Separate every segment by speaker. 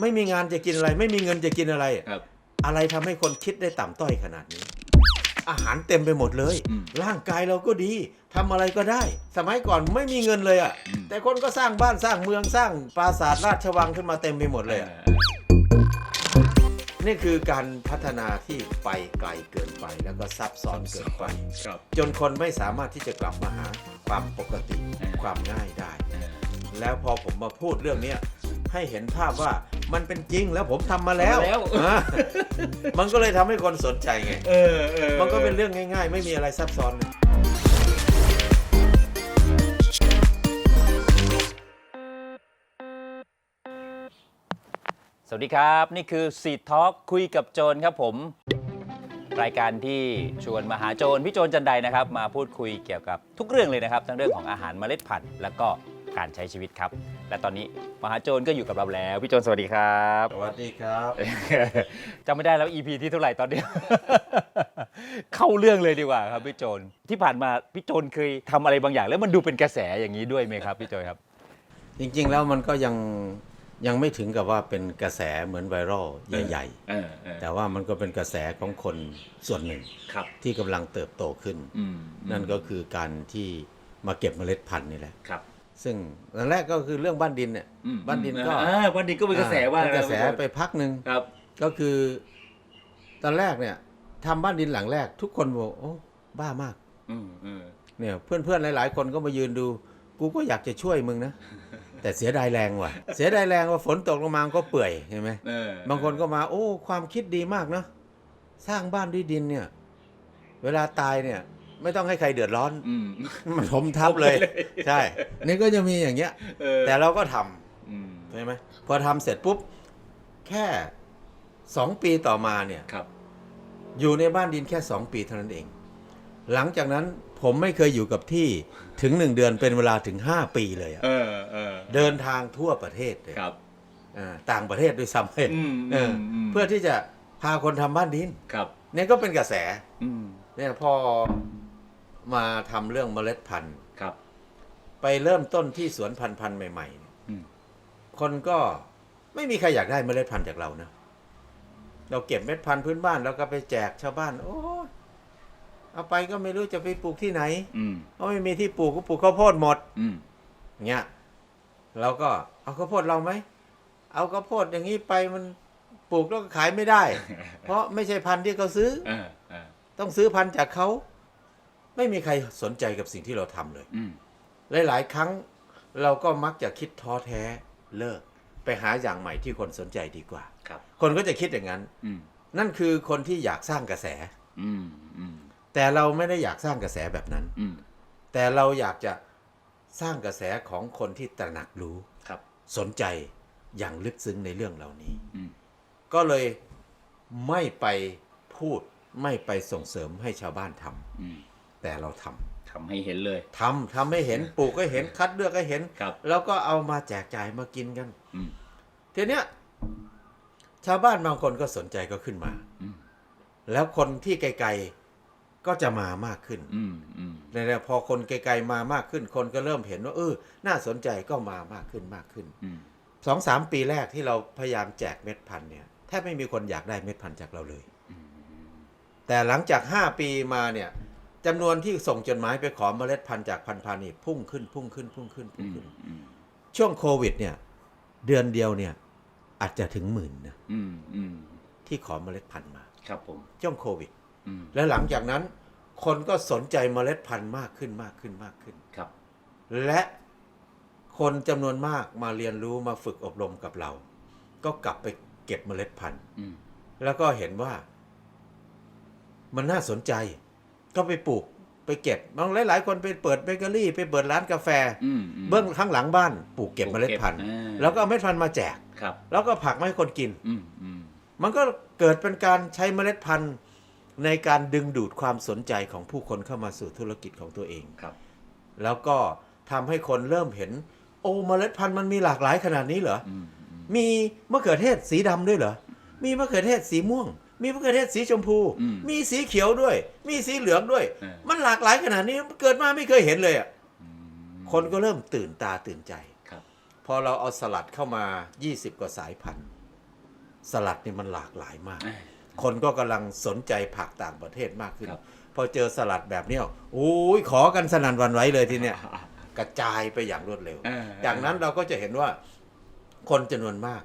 Speaker 1: ไม่มีงานจะกินอะไร ไม่มีเงินจะกินอะไร
Speaker 2: ครับ
Speaker 1: อะไรทำให้คนคิดได้ต่ำต้อยขนาดนี้ อาหารเต็มไปหมดเลย
Speaker 2: อืม
Speaker 1: ร่างกายเราก็ดีทำอะไรก็ได้ สมัยก่อนไม่มีเงินเลยอะ่ะ
Speaker 2: อืม
Speaker 1: แต่คนก็สร้างบ้านสร้างเมืองสร้างปราสาทราชวังขึ้นมาเต็มไปหมดเลยอะนี่คือการพัฒนาที่ไปไกลเกินไปแล้วก็ซับซ้อนเกินไป
Speaker 2: ครับ
Speaker 1: จนคนไม่สามารถที่จะกลับมาหาความปกติ
Speaker 2: อ่า
Speaker 1: ความง่ายได้
Speaker 2: เออ
Speaker 1: แล้วพอผมมาพูดเรื่องเนี้ย ให้เห็นภาพว่ามันเป็นจริงแล้วผมทำมาแล้ว
Speaker 2: ทำมาแล้ว
Speaker 1: อ่ามันก็เลยทำให้คนสนใจไง
Speaker 2: เออเออ
Speaker 1: มันก็เป็นเรื่องง่าย ๆ ไม่มีอะไรซับซ้อนเลย
Speaker 2: สวัสดีครับ นี่คือซีทอ l k คุยกับโจรครับผม รายการที่ชวนมาหาโจรพี่โจรจันไดนะครับ มาพูดคุยเกี่ยวกับทุกเรื่องเลยนะครับ ทั้งเรื่องของอาหารเมล็ดพันธุ์ แล้วก็ การใช้ชีวิตครับ และตอนนี้มหาโจรก็อยู่กับเราแล้วพี่โจรสวัสดีครับ
Speaker 1: สวัสดีครับ
Speaker 2: จำไม่ได้แล้ว EP ที่เท่าไหร่ตอนเนี้ยเข้าเรื่องเลยดีกว่าครับพี่โจรที่ผ่านมาพี่โจรเคยทำอะไรบางอย่าง แล้วมันดูเป็นกระแสอย่างนี้ด้วยไหมครับพี่โจรครับ
Speaker 1: จริงๆแล้วมันก็ยังยังไม่ถึงกับว่าเป็นกระแสเหมือนไวรัลใหญ่
Speaker 2: เออเออ
Speaker 1: ๆ แต่ว่ามันก็เป็นกระแสของคนส่วนหนึ่ง
Speaker 2: ครับ
Speaker 1: ที่กำลังเติบโตขึ้น
Speaker 2: อืม
Speaker 1: นั่นก็คือการที่มาเก็บเมล็ดพันธุ์นี่แหละ
Speaker 2: ครับ
Speaker 1: ซึ่งอันแรกก็คือเรื่องบ้านดินเนี่ย
Speaker 2: อืม
Speaker 1: บ้านดินก็
Speaker 2: อ่าบ้านดินก็เป็นกระแสว่า
Speaker 1: เป็นกระแสไปพักหนึ่ง
Speaker 2: ครับ
Speaker 1: ก็คือ ตอนแรกเนี่ยทำบ้านดินหลังแรก ทุกคนบอกโอ้บ้ามาก
Speaker 2: อืมอืม
Speaker 1: เนี่ยเพื่อนๆหลาย ๆ คนก็มายืนดู กูก็อยากจะช่วยมึงนะ แต่เสียดายแรงว่ะ เสียดายแรงว่าฝนตกลงมามันก็เปื่อยเห็นไหม
Speaker 2: เออบา
Speaker 1: งคนก็มาโอ้ ความคิดดีมากเนาะสร้างบ้านด้วยดินเนี่ย เวลาตายเนี่ย ไม่ต้องให้ใครเดือดร้อน
Speaker 2: อืม
Speaker 1: มันถมทับเลย
Speaker 2: ถมไปเลย
Speaker 1: ใช่ นี่ก็จะมีอย่างเงี้ย
Speaker 2: เออ
Speaker 1: แต่เราก็ทำ
Speaker 2: อืม
Speaker 1: ใช่ไหมพอทำเสร็จปุ๊บ แค่สองปีต่อมาเนี่ย
Speaker 2: ครับ
Speaker 1: อยู่ในบ้านดินแค่สองปีเท่านั้นเอง หลังจากนั้นผมไม่เคยอยู่กับที่ถึงหนึ่งเดือนเป็นเวลาถึงห้าปีเลยอะ
Speaker 2: เออเออ
Speaker 1: เดินทางทั่วประเทศเลย
Speaker 2: ครับ
Speaker 1: อ่าต่างประเทศด้วยซ้ำเลย
Speaker 2: อืม
Speaker 1: เอออ
Speaker 2: ม
Speaker 1: เพื่อที่จะพาคนทำบ้านดิน
Speaker 2: ครับ
Speaker 1: เนี่ยก็เป็นกระแส
Speaker 2: อืม
Speaker 1: เนี่ยพอ มาทำเรื่องเมล็ดพันธุ์
Speaker 2: ครับ
Speaker 1: ไปเริ่มต้นที่สวนพันธุ์พันธุ์ใหม่ๆเนี่ย
Speaker 2: อืม
Speaker 1: คนก็ไม่มีใครอยากได้เมล็ดพันธุ์จากเรานะ เราเก็บเม็ดพันธุ์พื้นบ้านแล้วก็ไปแจกชาวบ้าน โอ้ยเอาไปก็ไม่รู้จะไปปลูกที่ไหน
Speaker 2: อืม
Speaker 1: เพราะไม่มีที่ปลูกก็ปลูกข้าวโพดหมด
Speaker 2: อืม
Speaker 1: อย่างเงี้ยเราก็เอาข้าวโพดเราไหม เอาข้าวโพดอย่างนี้ไปมันปลูกแล้วก็ขายไม่ได้ เพราะไม่ใช่พันธุ์ที่เขาซื้อ
Speaker 2: เออเออ
Speaker 1: ต้องซื้อพันธุ์จากเขา ไม่มีใครสนใจกับสิ่งที่เราทำเลย
Speaker 2: อืม
Speaker 1: หลาย ๆ ครั้งเราก็มักจะคิดท้อแท้เลิก ไปหาอย่างใหม่ที่คนสนใจดีกว่า
Speaker 2: ครับ
Speaker 1: คนก็จะคิดอย่างนั้น
Speaker 2: อืม
Speaker 1: นั่นคือคนที่อยากสร้างกระแส
Speaker 2: อืม อืม
Speaker 1: แต่เราไม่ได้อยากสร้างกระแสแบบนั้น
Speaker 2: อืม
Speaker 1: แต่เราอยากจะสร้างกระแสของคนที่ตระหนักรู้
Speaker 2: ครับ
Speaker 1: สนใจอย่างลึกซึ้งในเรื่องเหล่านี้
Speaker 2: อืม
Speaker 1: ก็เลยไม่ไปพูดไม่ไปส่งเสริมให้ชาวบ้านทำ
Speaker 2: อืม
Speaker 1: แต่เราทำ
Speaker 2: ทำให้เห็นเลย
Speaker 1: ทำทำให้เห็นปลูกก็เห็นคัดเลือกก็เห็น
Speaker 2: ครับ
Speaker 1: แล้วก็เอามาแจกจ่ายมากินกัน
Speaker 2: อืม
Speaker 1: ทีเนี้ย ชาวบ้านบางคนก็สนใจก็ขึ้นมา
Speaker 2: อืม
Speaker 1: แล้วคนที่ไกลๆก็จะมามากขึ้น
Speaker 2: อืมอืม
Speaker 1: เนี่ยพอคนไกลๆมามากขึ้น คนก็เริ่มเห็นว่าเออน่าสนใจก็มามากขึ้นมากขึ้น
Speaker 2: อืม
Speaker 1: สองสามปีแรกที่เราพยายามแจกเม็ดพันธุ์เนี่ยแทบไม่มีคนอยากได้เม็ดพันธุ์จากเราเลย แต่หลังจาก5ปีมาเนี่ย จำนวนที่ส่งจดหมายไปขอเมล็ดพันธุ์จากพันธุ์พานี่พุ่งขึ้นพุ่งขึ้นพุ่งขึ้นพุ่
Speaker 2: อื
Speaker 1: ง
Speaker 2: ม
Speaker 1: ขึ้น
Speaker 2: อืม
Speaker 1: ช่วงโควิด เนี่ย เดือนเดียวเนี่ย อาจจะถึงหมื่นนะ
Speaker 2: อืมอืม
Speaker 1: ที่ขอเมล็ดพันธุ์มา
Speaker 2: ครับผม
Speaker 1: ช่วงโควิด
Speaker 2: อืม
Speaker 1: แล้วหลังจากนั้น คนก็สนใจเมล็ดพันธุ์มากขึ้นมากขึ้นมากขึ้น
Speaker 2: ครับ
Speaker 1: และคนจำนวนมากมาเรียนรู้มาฝึกอบรมกับเรา ก็กลับไปเก็บเมล็ดพันธุ์
Speaker 2: อืม
Speaker 1: แล้วก็เห็นว่า มันน่าสนใจ ก็ไปปลูกไปเก็บบางหลายๆ คนไปเปิดเบเกอรี่ ไปเปิดร้านกาแฟ
Speaker 2: อืมม
Speaker 1: เบื้องข้างหลังบ้านปลูกเก็บเมล็ดพันธุ์
Speaker 2: ปลูกเก็บอ่า
Speaker 1: แล้วก็เอาเมล็ดพันธุ์มาแจก
Speaker 2: ครับ
Speaker 1: แล้วก็ผักมาให้คนกิน
Speaker 2: อืมอืม
Speaker 1: มันก็เกิดเป็นการใช้เมล็ดพันธุ์ในการดึงดูดความสนใจของผู้คนเข้ามาสู่ธุรกิจของตัวเอง
Speaker 2: ครับ
Speaker 1: แล้วก็ทำให้คนเริ่มเห็น โอ้เมล็ดพันธุ์มันมีหลากหลายขนาดนี้เหรอ
Speaker 2: อืมอืม
Speaker 1: มีมะเขือเทศสีดำด้วยเหรอมีมะเขือเทศสีม่วง มีมะเขือเทศสีชมพู
Speaker 2: อืม
Speaker 1: มีสีเขียวด้วย มีสีเหลืองด้วย
Speaker 2: เออ
Speaker 1: มันหลากหลายขนาดนี้เกิดมาไม่เคยเห็นเลยอะ
Speaker 2: อืม
Speaker 1: คนก็เริ่มตื่นตาตื่นใจ
Speaker 2: ครับ
Speaker 1: พอเราเอาสลัดเข้ามา 20 กว่าสายพันธุ์ สลัดนี่มันหลากหลายมากคนก็กำลังสนใจผักต่างประเทศมากขึ้น
Speaker 2: ครับ
Speaker 1: พอเจอสลัดแบบเนี้ยโอ้ยขอกันสนั่นหวันไหว้เลยทีเนี้ยกระจายไปอย่างรวดเร็ว
Speaker 2: เออ
Speaker 1: จากนั้นเราก็จะเห็นว่าคนจำนวนมาก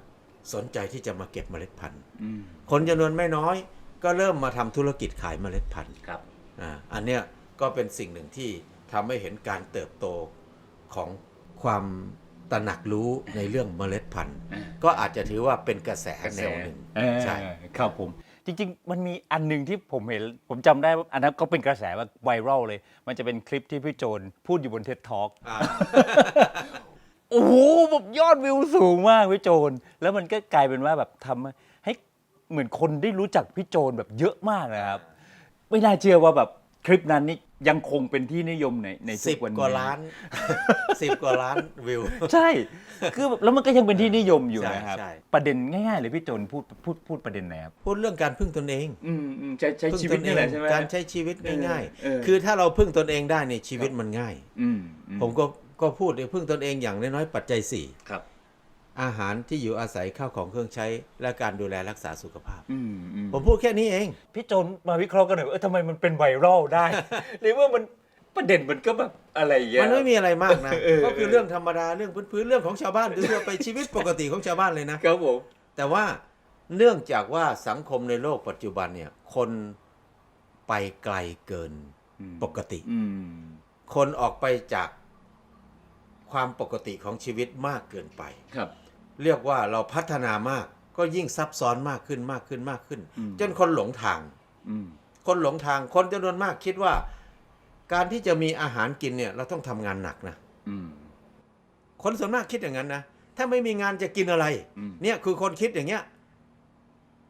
Speaker 1: สนใจที่จะมาเก็บเมล็ดพันธุ์
Speaker 2: อืม
Speaker 1: คนจำนวนไม่น้อย ก็เริ่มมาทำธุรกิจขายเมล็ดพันธุ์
Speaker 2: ครับ
Speaker 1: อ่าอันเนี้ยก็เป็นสิ่งหนึ่งที่ทำให้เห็นการเติบโตของความตระหนักรู้ในเรื่องเมล็ดพันธุ์
Speaker 2: อ่า
Speaker 1: ก็อาจจะถือว่าเป็นกระแสแนวหนึ่ง
Speaker 2: เออ
Speaker 1: ใช่
Speaker 2: ครับผม จริง ๆ มันมีอันหนึ่งที่ผมเห็น ผมจำได้ว่าอันนั้นก็เป็นกระแสว่าไวรัลเลย มันจะเป็นคลิปที่พี่โจนพูดอยู่บนเท็ดทอ k
Speaker 1: อ่า
Speaker 2: โอ้โหแบบยอดวิวสูงมากพี่โจน แล้วมันก็กลายเป็นว่าแบบทำให้เหมือนคนได้รู้จักพี่โจนแบบเยอะมากนะครับ ไม่น่าเชื่อว่าแบบคลิปนั้นนี่ยังคงเป็นที่นิยมในในทุ
Speaker 1: สิบ
Speaker 2: กวันนี้
Speaker 1: กว่าล้าน สิบกว่าล้านวิว
Speaker 2: ใช่ คือแบบแล้วมันก็ยังเป็นที่นิยมอยู่
Speaker 1: ใช่
Speaker 2: นะครับ
Speaker 1: ใช่
Speaker 2: ประเด็นง่ายๆเลยพี่โจนพูดพูดพูดประเด็นไหนครับ
Speaker 1: พูดเรื่องการพึ่งตนเอง
Speaker 2: อืมอืมใช้ใช้
Speaker 1: พึ่ง
Speaker 2: ชีวิต
Speaker 1: ตนเอ
Speaker 2: นี่
Speaker 1: ง
Speaker 2: แหละใช่ไหม
Speaker 1: การใช้ชีวิตง่าย
Speaker 2: เออ
Speaker 1: ๆ คือถ้าเราพึ่งตนเองได้ในยชีวิตมันง่าย
Speaker 2: อืมอื
Speaker 1: ผมก็ ก็พูดเลยพึ่งตนเองอย่างน้อยๆปัจจัยสี่
Speaker 2: ครับ
Speaker 1: อาหารที่อยู่อาศัยข้าวของเครื่องใช้ และการดูแลรักษาสุขภาพ
Speaker 2: อืมอืม
Speaker 1: ผมพูดแค่นี้เอง
Speaker 2: พี่โจนมาวิเคราะห์กันหน่อยว่าเออทำไมมันเป็นไวรัลได้ หรือว่ามันประเด็นมันก็แบบอะไรอย่างเงี้ย
Speaker 1: มันไม่มีอะไรมากนะ
Speaker 2: เออ
Speaker 1: ก็คือเรื่องธรรมดาเรื่องพื้นๆเรื่องของชาวบ้านทั่วๆไปชีวิตปกติของชาวบ้านเลยนะ
Speaker 2: ครับผม
Speaker 1: แต่ว่าเนื่องจากว่าสังคมในโลกปัจจุบันเนี่ย คนไปไกลเกินปกติ
Speaker 2: อืม
Speaker 1: คนออกไปจาก ความปกติของชีวิตมากเกินไป
Speaker 2: ครับ
Speaker 1: เรียกว่าเราพัฒนามากก็ยิ่งซับซ้อนมากขึ้นมากขึ้นมากขึ้น
Speaker 2: อืม
Speaker 1: จนคนหลงทาง
Speaker 2: อืม
Speaker 1: คนหลงทางคนจำนวนมากคิดว่า การที่จะมีอาหารกินเนี่ยเราต้องทำงานหนักนะ
Speaker 2: อืม
Speaker 1: คนส่วนมากคิดอย่างนั้นนะ ถ้าไม่มีงานจะกินอะไร
Speaker 2: อืม
Speaker 1: เนี่ยคือคนคิดอย่างเงี้ย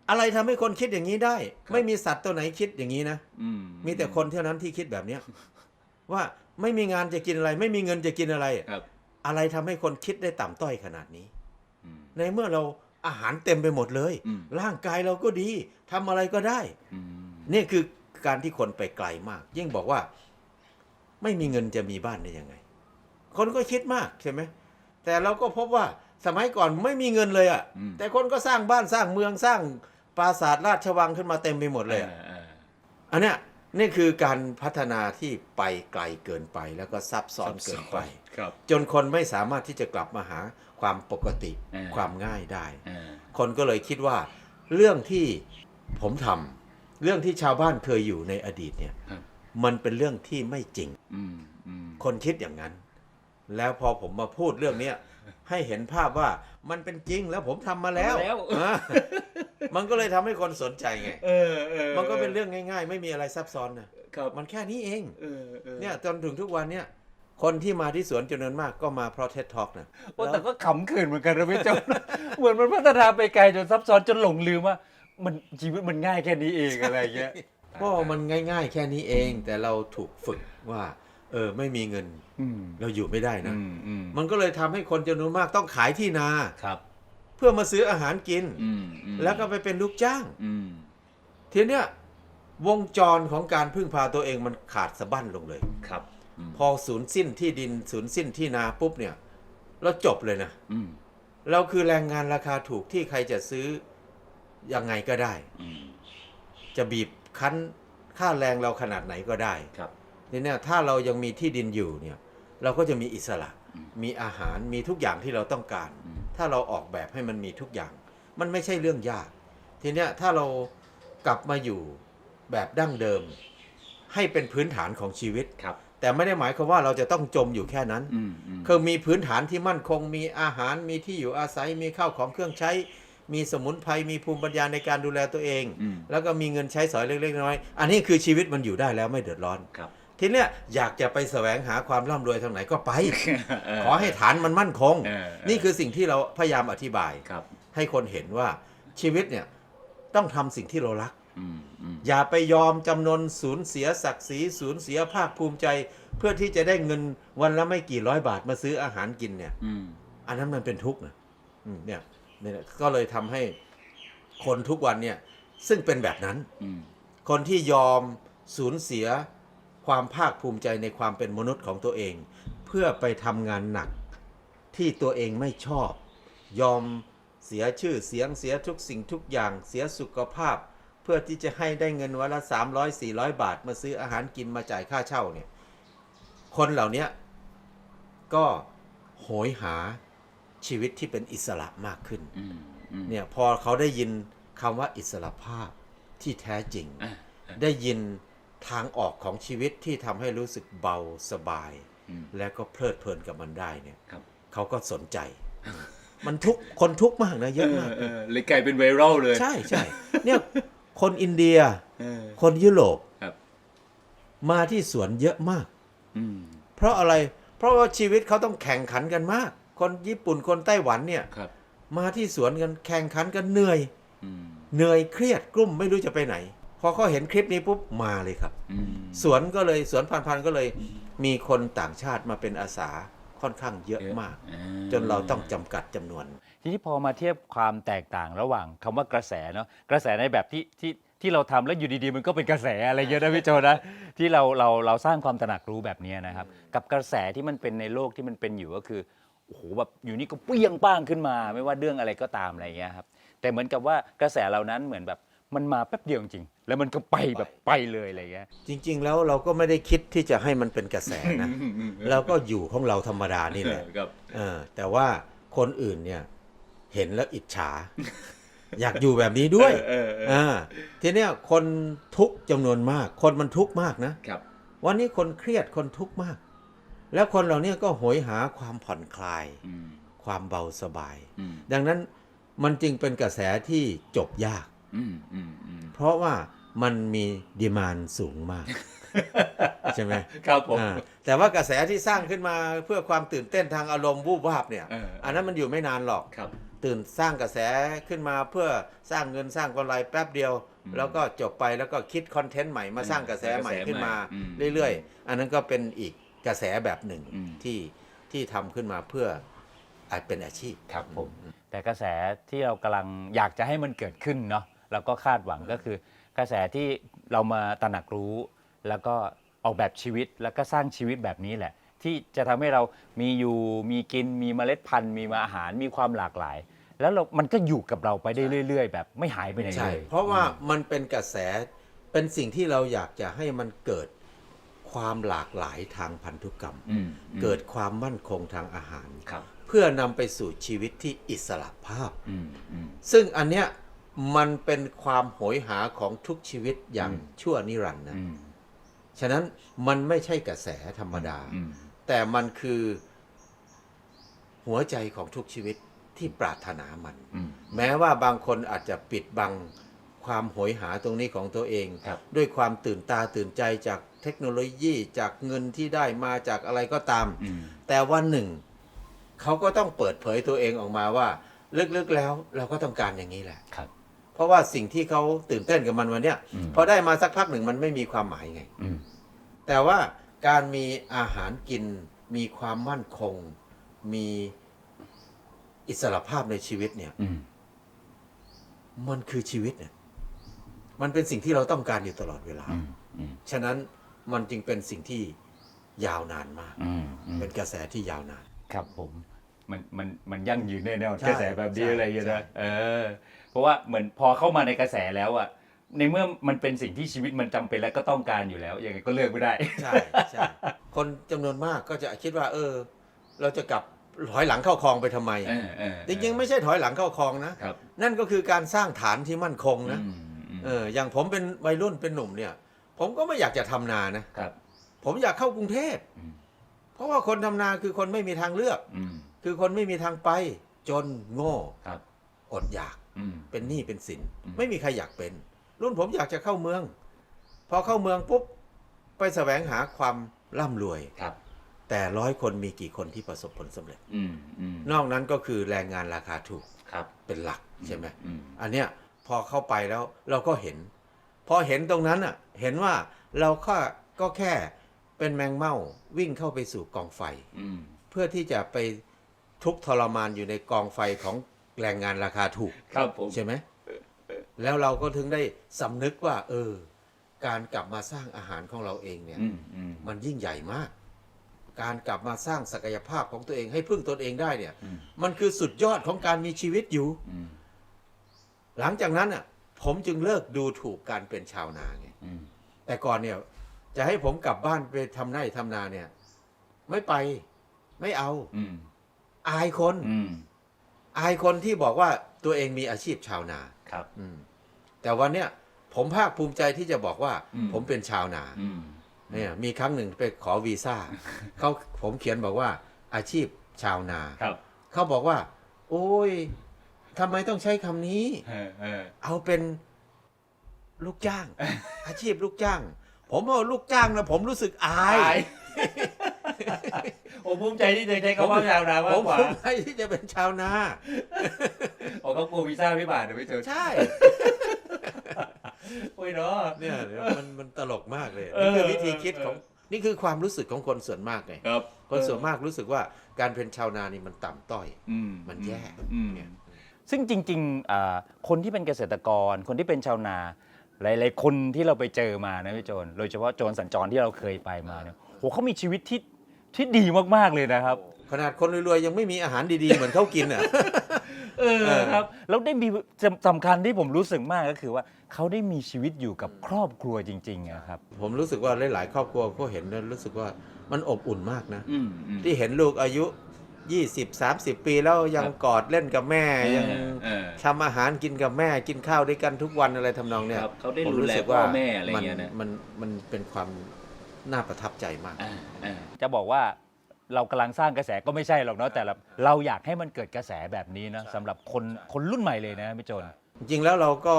Speaker 1: อะไรทำให้คนคิดอย่างนี้ได้ ไม่มีสัตว์ตัวไหนคิดอย่างนี้นะ
Speaker 2: อืม
Speaker 1: มีแต่คนเท่านั้นที่คิดแบบเนี้ยว่า ไม่มีงานจะกินอะไร ไม่มีเงินจะกินอะไร
Speaker 2: ครับ
Speaker 1: อะไรทำให้คนคิดได้ต่ำต้อยขนาดนี้
Speaker 2: อืม
Speaker 1: ในเมื่อเราอาหารเต็มไปหมดเลย
Speaker 2: อืม
Speaker 1: ร่างกายเราก็ดีทำอะไรก็ได้
Speaker 2: อืม
Speaker 1: นี่คือการที่คนไปไกลมาก ยิ่งบอกว่า ไม่มีเงินจะมีบ้านได้ยังไง คนก็คิดมากใช่ไหมแต่เราก็พบว่าสมัยก่อนไม่มีเงินเลยอะ่ะ
Speaker 2: อืม
Speaker 1: แต่คนก็สร้างบ้านสร้างเมืองสร้างปราสาทราชวังขึ้นมาเต็มไปหมดเลยอะ
Speaker 2: อ่า
Speaker 1: อันเนี้ย นี่คือการพัฒนาที่ไปไกลเกินไปแล้วก็ซับซ้อนเกินไป
Speaker 2: ครับ
Speaker 1: จนคนไม่สามารถที่จะกลับมาหาความปกติ
Speaker 2: อ่า
Speaker 1: ความง่ายได้
Speaker 2: อ่า
Speaker 1: คนก็เลยคิดว่าเรื่องที่ผมทำเรื่องที่ชาวบ้านเคยอยู่ในอดีตเนี่ย
Speaker 2: ครับ
Speaker 1: มันเป็นเรื่องที่ไม่จริง
Speaker 2: อืมอืม
Speaker 1: คนคิดอย่างนั้น แล้วพอผมมาพูดเรื่องเนี้ยให้เห็นภาพว่ามันเป็นจริงแล้วผมทำมาแล้ว
Speaker 2: ทำมาแล้ว
Speaker 1: อะ มันก็เลยทำให้คนสนใจไง
Speaker 2: เออเออ
Speaker 1: มันก็เป็นเรื่องง่าย ๆ ไม่มีอะไรซับซ้อนนะครับมันแค่นี้เอง
Speaker 2: เออออ
Speaker 1: เนี่ยจนถึงทุกวันเนี่ยคนที่มาที่สวนจำนวนมากก็มาเพราะเท็ดท็อกนะ
Speaker 2: โอ้แต่ก็ขำขืนเหมือนกันนะพี่โจนเหมือนมันพัฒนาไปไกลจนซับซ้อนจนหลงลืมว่า มันชีวิตมันง่ายแค่นี้เองอะไรอย่างเงี้ย
Speaker 1: ก็มันง่าย ๆ แค่นี้เอง แต่เราถูกฝึกว่า เออไม่มีเงิน
Speaker 2: อืม
Speaker 1: เราอยู่ไม่ได้นะ
Speaker 2: อืมอืม
Speaker 1: มันก็เลยทำให้คนจำนวนมากต้องขายที่นา
Speaker 2: ครับ
Speaker 1: เพื่อมาซื้ออาหารกิน
Speaker 2: อืมอืม
Speaker 1: แล้วก็ไปเป็นลูกจ้าง
Speaker 2: อืม
Speaker 1: ทีเนี้ยวงจรของการพึ่งพาตัวเองมันขาดสะบั้นลงเลย
Speaker 2: ครับอืม
Speaker 1: พอศูนย์สิ้นที่ดินศูนย์สิ้นที่นาปุ๊บเนี่ย เราจบเลยนะ
Speaker 2: อืม
Speaker 1: เราคือแรงงานราคาถูกที่ใครจะซื้อยังไงก็ได้
Speaker 2: อืม
Speaker 1: จะบีบคั้นค่าแรงเราขนาดไหนก็ได้
Speaker 2: ครับ
Speaker 1: ทีเนี้ยถ้าเรายังมีที่ดินอยู่เนี่ย เราก็จะมีอิสระ
Speaker 2: อืม
Speaker 1: มีอาหารมีทุกอย่างที่เราต้องการ
Speaker 2: อืม
Speaker 1: ถ้าเราออกแบบให้มันมีทุกอย่าง มันไม่ใช่เรื่องยาก ทีเนี้ยถ้าเรากลับมาอยู่แบบดั้งเดิม ให้เป็นพื้นฐานของชีวิต
Speaker 2: ครับ
Speaker 1: แต่ไม่ได้หมายความว่าเราจะต้องจมอยู่แค่นั้น
Speaker 2: อืมอืม
Speaker 1: คือมีพื้นฐานที่มั่นคง มีอาหาร มีที่อยู่อาศัย มีข้าวของเครื่องใช้ มีสมุนไพร มีภูมิปัญญาในการดูแลตัวเอง
Speaker 2: อืม
Speaker 1: แล้วก็มีเงินใช้สอยเล็กๆน้อยๆ อันนี้คือชีวิตมันอยู่ได้แล้วไม่เดือดร้อน
Speaker 2: ครับ
Speaker 1: ทีเนี้ยอยากจะไปแสวงหาความร่ำรวยทางไหนก็ไป
Speaker 2: เออ
Speaker 1: ขอให้ฐานมันมั่นคง
Speaker 2: เออเออ
Speaker 1: นี่คือสิ่งที่เราพยายามอธิบาย
Speaker 2: ครับ
Speaker 1: ให้คนเห็นว่าชีวิตเนี่ยต้องทำสิ่งที่เรารัก
Speaker 2: อืมอืม
Speaker 1: อย่าไปยอมจำนนสูญเสียศักดิ์ศรีสูญเสียภาคภูมิใจ เพื่อที่จะได้เงินวันละไม่กี่ร้อยบาทมาซื้ออาหารกินเนี่ย
Speaker 2: อืม
Speaker 1: อันนั้นมันเป็นทุกข์นะอืมเนี่ยเนี่ยก็เลยทำให้คนทุกวันเนี่ยซึ่งเป็นแบบนั้น
Speaker 2: อืม
Speaker 1: คนที่ยอมสูญเสีย ความภาคภูมิใจในความเป็นมนุษย์ของตัวเอง เพื่อไปทำงานหนักที่ตัวเองไม่ชอบ ยอมเสียชื่อเสียงเสียทุกสิ่งทุกอย่างเสียสุขภาพ เพื่อที่จะให้ได้เงินวันละ 300 400 บาท มาซื้ออาหารกินมาจ่ายค่าเช่าเนี่ยคนเหล่าเนี้ยก็โหยหาชีวิตที่เป็นอิสระมากขึ้น
Speaker 2: อืมอืม
Speaker 1: เนี่ยพอเขาได้ยินคำว่าอิสระภาพที่แท้จริง
Speaker 2: อะ
Speaker 1: ได้ยิน ทางออกของชีวิตที่ทำให้รู้สึกเบาสบาย
Speaker 2: อืม
Speaker 1: และก็เพลิดเพลินกับมันได้เนี่ย
Speaker 2: ครับ
Speaker 1: เขาก็สนใจ มันทุกข์คนทุกข์มากนะเยอะมาก
Speaker 2: เออเลยกลายเป็นไวรัลเลย
Speaker 1: ใช่ใช่เนี่ยคนอินเดีย
Speaker 2: เออ
Speaker 1: คนยุโรป
Speaker 2: ครับ
Speaker 1: มาที่สวนเยอะมาก
Speaker 2: อืม
Speaker 1: เพราะอะไร เพราะว่าชีวิตเขาต้องแข่งขันกันมาก คนญี่ปุ่นคนไต้หวันเนี่ย
Speaker 2: ครับ
Speaker 1: มาที่สวนกันแข่งขันกันเหนื่อย
Speaker 2: อืม
Speaker 1: เหนื่อยเครียดกลุ้มไม่รู้จะไปไหน พอเขาเห็นคลิปนี้ปุ๊บมาเลยครับ
Speaker 2: อืม
Speaker 1: สวนก็เลยสวนพันธุ์พันธุ์ก็เลย มีคนต่างชาติมาเป็นอาสาค่อนข้างเยอะมาก
Speaker 2: อ่
Speaker 1: จนเราต้องจำกัดจำนวน
Speaker 2: ทีนี้พอมาเทียบความแตกต่างระหว่างคำว่ากระแสเนาะกระแสในแบบที่ที่ที่เราทำแล้วอยู่ดีๆ มันก็เป็นกระแสอะไรเยอะนะพี่โจนะที่เราเราเราสร้างความตระหนักรู้แบบนี้นะครับ กับกระแสที่มันเป็นในโลกที่มันเป็นอยู่ก็คือโอ้โหแบบอยู่นี่ก็เปรี้ยงป้างขึ้นมา ไม่ว่าเรื่องอะไรก็ตามอะไรอย่างเงี้ยครับแต่เหมือนกับว่ากระแสเหล่านั้นเหมือนแบบ มันมาแป๊บเดียวจริงๆแล้วมันก็ไปแบบไปเลยอะไรอย่างเงี้ย
Speaker 1: จริง ๆ แล้วเราก็ไม่ได้คิดที่จะให้มันเป็นกระแสนะเราก็อยู่ของเราธรรมดานี่แหละ
Speaker 2: ครับ
Speaker 1: เออแต่ว่าคนอื่นเนี่ยเห็นแล้วอิจฉา อยากอยู่แบบนี้ด้วย
Speaker 2: เออเออเออ
Speaker 1: อ่าทีเนี้ยคนทุกข์จำนวนมาก คนมันทุกข์มากนะ
Speaker 2: ครับ
Speaker 1: วันนี้คนเครียดคนทุกข์มาก แล้วคนเหล่านี้ก็โหยหาความผ่อนคลาย
Speaker 2: อืม
Speaker 1: ความเบาสบาย
Speaker 2: อืม
Speaker 1: ดังนั้นมันจึงเป็นกระแสที่จบยาก
Speaker 2: อืมอืมอืม
Speaker 1: เพราะว่ามันมีดีมานสูงมาก ใช่ไหม
Speaker 2: ครับผม
Speaker 1: อ่าแต่ว่ากระแสที่สร้างขึ้นมาเพื่อความตื่นเต้นทางอารมณ์วูบวาบเนี่ย
Speaker 2: เออ
Speaker 1: อันนั้นมันอยู่ไม่นานหรอก
Speaker 2: ครับ
Speaker 1: ตื่นสร้างกระแสขึ้นมาเพื่อสร้างเงินสร้างกำไรแป๊บเดียว
Speaker 2: อืม
Speaker 1: แล้วก็จบไปแล้วก็คิดคอนเทนต์ใหม่มาสร้างกระแสใหม่ขึ้นมา
Speaker 2: อืม
Speaker 1: เรื่อยๆ อันนั้นก็เป็นอีกกระแสแบบหนึ่ง
Speaker 2: อืม
Speaker 1: ที่ที่ทำขึ้นมาเพื่ออาจเป็นอาชีพ
Speaker 2: ครับผมแต่กระแสที่เรากำลังอยากจะให้มันเกิดขึ้นเนาะ เราก็คาดหวังก็คือกระแสที่เรามาตระหนักรู้ แล้วก็ออกแบบชีวิตแล้วก็สร้างชีวิตแบบนี้แหละ ที่จะทำให้เรามีอยู่มีกินมีเมล็ดพันธุ์ มีมาอาหารมีความหลากหลาย แล้วเรามันก็อยู่กับเราไปได้เรื่อย ๆ แบบไม่หายไปไหน
Speaker 1: ใช่
Speaker 2: เลย
Speaker 1: เพราะว่ามันเป็นกระแสเป็นสิ่งที่เราอยากจะให้มันเกิดความหลากหลายทางพันธุกรรม
Speaker 2: อืม
Speaker 1: เกิดความมั่นคงทางอาหาร
Speaker 2: ครับ
Speaker 1: เพื่อนำไปสู่ชีวิตที่อิสระภาพ
Speaker 2: อืมอืม
Speaker 1: ซึ่งอันเนี้ย มันเป็นความโหยหาของทุกชีวิตอย่าง
Speaker 2: อืม
Speaker 1: ชั่วนิรันดร์นะ
Speaker 2: อืม
Speaker 1: ฉะนั้นมันไม่ใช่กระแสธรรมดา
Speaker 2: อืม
Speaker 1: แต่มันคือหัวใจของทุกชีวิตที่ปรารถนามัน
Speaker 2: อืม
Speaker 1: แม้ว่าบางคนอาจจะปิดบังความโหยหาตรงนี้ของตัวเอง
Speaker 2: ครับ
Speaker 1: ด้วยความตื่นตาตื่นใจจากเทคโนโลยีจากเงินที่ได้มาจากอะไรก็ตาม
Speaker 2: อืม
Speaker 1: แต่วันหนึ่ง เขาก็ต้องเปิดเผยตัวเองออกมาว่า ลึกๆแล้วเราก็ต้องการอย่างนี้แหละ
Speaker 2: ครับ
Speaker 1: เพราะว่าสิ่งที่เขาตื่นเต้นกับมันวันเนี้ย
Speaker 2: อืม
Speaker 1: พอได้มาสักพักหนึ่งมันไม่มีความหมายไง
Speaker 2: อืม
Speaker 1: แต่ว่าการมีอาหารกิน มีความมั่นคง มีอิสระภาพในชีวิตเนี่ย
Speaker 2: อืม
Speaker 1: มันคือชีวิตเนี่ย มันเป็นสิ่งที่เราต้องการอยู่ตลอดเวลา
Speaker 2: อืม อืม
Speaker 1: ฉะนั้นมันจึงเป็นสิ่งที่ยาวนานมาก
Speaker 2: อืมอืม
Speaker 1: เป็นกระแสที่ยาวนาน
Speaker 2: ครับผม มันมันมันยั่งยืนแน่นอน
Speaker 1: ใช่
Speaker 2: กระแสแบบนี้
Speaker 1: ใช่
Speaker 2: อะไรอย่างเงี้ย
Speaker 1: ใช่
Speaker 2: นะเออ เพราะว่าเหมือนพอเข้ามาในกระแสแล้วอะในเมื่อมันเป็นสิ่งที่ชีวิตมันจำเป็นและก็ต้องการอยู่แล้วยังไงก็เลือกไม่ได้
Speaker 1: ใช่ใช่คนจำนวนมากก็จะคิดว่า เออ เราจะกลับถอยหลังเข้าคลองไปทำไม
Speaker 2: เออเออ
Speaker 1: จริงๆไม่ใช่ถอยหลังเข้าคลองนะ
Speaker 2: ครับ
Speaker 1: นั่นก็คือการสร้างฐานที่มั่นคงนะ
Speaker 2: อืมอืม
Speaker 1: เอออย่างผมเป็นวัยรุ่นเป็นหนุ่มเนี่ย ผมก็ไม่อยากจะทำนานะ
Speaker 2: ครับ
Speaker 1: ผมอยากเข้ากรุงเทพ
Speaker 2: อืม
Speaker 1: เพราะว่าคนทำนาคือคนไม่มีทางเลือก
Speaker 2: อืม
Speaker 1: คือคนไม่มีทางไป จนโง่
Speaker 2: ครับ
Speaker 1: อดอยาก
Speaker 2: อืม
Speaker 1: เป็นหนี้เป็นสิน
Speaker 2: อืม
Speaker 1: ไม่มีใครอยากเป็น รุ่นผมอยากจะเข้าเมือง พอเข้าเมืองปุ๊บ ไปแสวงหาความร่ำรวย
Speaker 2: ครับ
Speaker 1: แต่ร้อยคนมีกี่คนที่ประสบผลสำเร็จ
Speaker 2: อืมอืม
Speaker 1: นอกนั้นก็คือแรงงานราคาถูก
Speaker 2: ครับ
Speaker 1: เป็นหลักใช่ไหม
Speaker 2: อืม
Speaker 1: อันเนี้ยพอเข้าไปแล้วเราก็เห็น พอเห็นตรงนั้นอะเห็นว่าเราก็ก็แค่เป็นแมงเม่าวิ่งเข้าไปสู่กองไฟ
Speaker 2: อืม
Speaker 1: เพื่อที่จะไป ทุกข์ทรมานอยู่ในกองไฟของแรงงานราคาถูก
Speaker 2: ครับผม
Speaker 1: ใช่ไหมแล้วเราก็ถึงได้สำนึกว่า เออ การกลับมาสร้างอาหารของเราเองเนี่ย
Speaker 2: อืมอืม
Speaker 1: มันยิ่งใหญ่มาก การกลับมาสร้างศักยภาพของตัวเองให้พึ่งตนเองได้เนี่ย
Speaker 2: อืม
Speaker 1: มันคือสุดยอดของการมีชีวิตอยู่
Speaker 2: อืม
Speaker 1: หลังจากนั้นอะ ผมจึงเลิกดูถูกการเป็นชาวนาไง
Speaker 2: อืม
Speaker 1: แต่ก่อนเนี่ย จะให้ผมกลับบ้านไปทำไร่ทำนาเนี่ย ไม่ไป ไม่เอา
Speaker 2: อืม
Speaker 1: อายคน
Speaker 2: อืม
Speaker 1: อายคนที่บอกว่าตัวเองมีอาชีพชาวนา
Speaker 2: ครับ
Speaker 1: อืม แต่วันเนี้ยผมภาคภูมิใจที่จะบอกว่า
Speaker 2: อืม
Speaker 1: ผมเป็นชาวนา
Speaker 2: อืม
Speaker 1: เนี่ยมีครั้งหนึ่งไปขอวีซ่า เขาผมเขียนบอกว่าอาชีพชาวนา
Speaker 2: ครับ
Speaker 1: เขาบอกว่า โอ้ยทำไมต้องใช้คำนี้
Speaker 2: เออเออ
Speaker 1: เอาเป็นลูกจ้าง อาชีพลูกจ้าง ผมเอาลูกจ้างนะผมรู้สึกอาย
Speaker 2: อาย ผมภูมิใจที่จะใช้คำว่าชาวนา
Speaker 1: ผมา
Speaker 2: กกว่า
Speaker 1: ภูมิใจที่จะเป็นชาวนา
Speaker 2: ผมก็กลัววีซ่าไม่ผ่านเดี๋ยวไม่เจอ
Speaker 1: ใช่
Speaker 2: โอ้ยเนาะ
Speaker 1: เนี่ยมันมันตลกมากเลย
Speaker 2: เออ
Speaker 1: นี่คือวิธีคิด
Speaker 2: เออ
Speaker 1: ของนี่คือความรู้สึกของคนส่วนมากไง
Speaker 2: ครับ
Speaker 1: คนส่วนมากรู้สึกว่าการเป็นชาวนานี่มันต่ำต้อย
Speaker 2: อืม
Speaker 1: มันแย่
Speaker 2: อืม
Speaker 1: เนี่ย
Speaker 2: ซึ่งจริงๆอ่าคนที่เป็นเกษตรกร คนที่เป็นชาวนา หลาย ๆ คนที่เราไปเจอมานะพี่โจนโดยเฉพาะโจรสัญจรที่เราเคยไปมาเนี่ยโหเขามีชีวิตที่ ที่ดีมากๆเลยนะครับ
Speaker 1: ขนาดคนรวยๆยังไม่มีอาหารดีๆ เหมือนเขากินอะ
Speaker 2: เออครับ แล้วได้มีสำคัญที่ผมรู้สึกมากก็คือว่าเขาได้มีชีวิตอยู่กับครอบครัวจริงๆอะครับ
Speaker 1: ผมรู้สึกว่าหลายๆครอบครัวเขาเห็นแล้วรู้สึกว่ามันอบอุ่นมากนะ
Speaker 2: อืมอืม
Speaker 1: ที่เห็นลูกอายุ 20 30 ปีแล้วยัง
Speaker 2: ครับ
Speaker 1: กอดเล่นกับแม่ยัง
Speaker 2: เออ
Speaker 1: ทำอาหารกินกับแม่กินข้าวด้วยกันทุกวันอะไรทำนองเนี้ย
Speaker 2: ครับเขาได้
Speaker 1: ผม
Speaker 2: ดูแล
Speaker 1: สึก
Speaker 2: พ่อแม่อะไรเงี้ยนะ
Speaker 1: มันมันมันเป็นความ น่าประทับใจมาก
Speaker 2: อ่าอ่าจะบอกว่าเรากำลังสร้างกระแสก็ไม่ใช่หรอกเนาะแต่ละเราอยากให้มันเกิดกระแสแบบนี้นะสำหรับคนคนรุ่นใหม่เลยนะพี่โจน
Speaker 1: จริงๆแล้วเราก็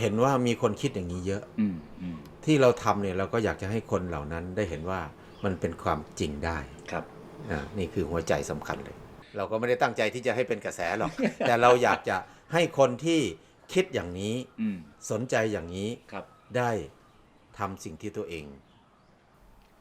Speaker 1: เห็นว่ามีคนคิดอย่างนี้เยอะ
Speaker 2: อืมอืม
Speaker 1: ที่เราทำเนี่ยเราก็อยากจะให้คนเหล่านั้นได้เห็นว่ามันเป็นความจริงได้
Speaker 2: ครับ
Speaker 1: นะนี่คือหัวใจสำคัญเลย เราก็ไม่ได้ตั้งใจที่จะให้เป็นกระแสหรอก แต่เราอยากจะให้คนที่คิดอย่างนี้
Speaker 2: อืม
Speaker 1: สนใจอย่างนี้
Speaker 2: ครับ
Speaker 1: ได้ทำสิ่งที่ตัวเอง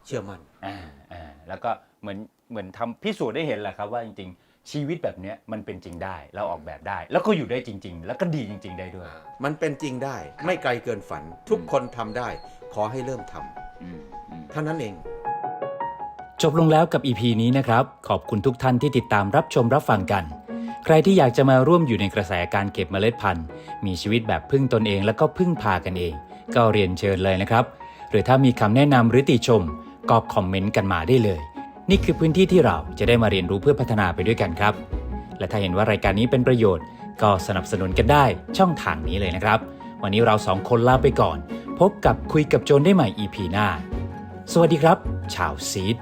Speaker 1: เชื่อมั่น
Speaker 2: อ่าอ่าแล้วก็เหมือนเหมือนทำพิสูจน์ได้เห็นแหละครับว่าจริง ๆ ชีวิตแบบเนี้ยมันเป็นจริงได้ เราออกแบบได้ แล้วก็อยู่ได้จริง ๆ แล้วก็ดีจริง ๆ ได้ด้วย
Speaker 1: มันเป็นจริงได้ ไม่ไกลเกินฝัน ทุกคนทำได้ ขอให้เริ่มทำ
Speaker 2: อืมอืม
Speaker 1: เท่านั้นเอง
Speaker 3: จบลงแล้วกับ EP นี้นะครับ ขอบคุณทุกท่านที่ติดตามรับชมรับฟังกัน ใครที่อยากจะมาร่วมอยู่ในกระแสการเก็บเมล็ดพันธุ์ มีชีวิตแบบพึ่งตนเองแล้วก็พึ่งพากันเอง ก็เรียนเชิญเลยนะครับ หรือถ้ามีคำแนะนำหรือติชม ก็คอมเมนต์กันมาได้เลย นี่คือพื้นที่ที่เราจะได้มาเรียนรู้เพื่อพัฒนาไปด้วยกันครับ และถ้าเห็นว่ารายการนี้เป็นประโยชน์ ก็สนับสนุนกันได้ช่องทางนี้เลยนะครับ วันนี้เราสองคนลาไปก่อน พบกับคุยกับโจนได้ใหม่ EP หน้า สวัสดีครับ ชาวซีด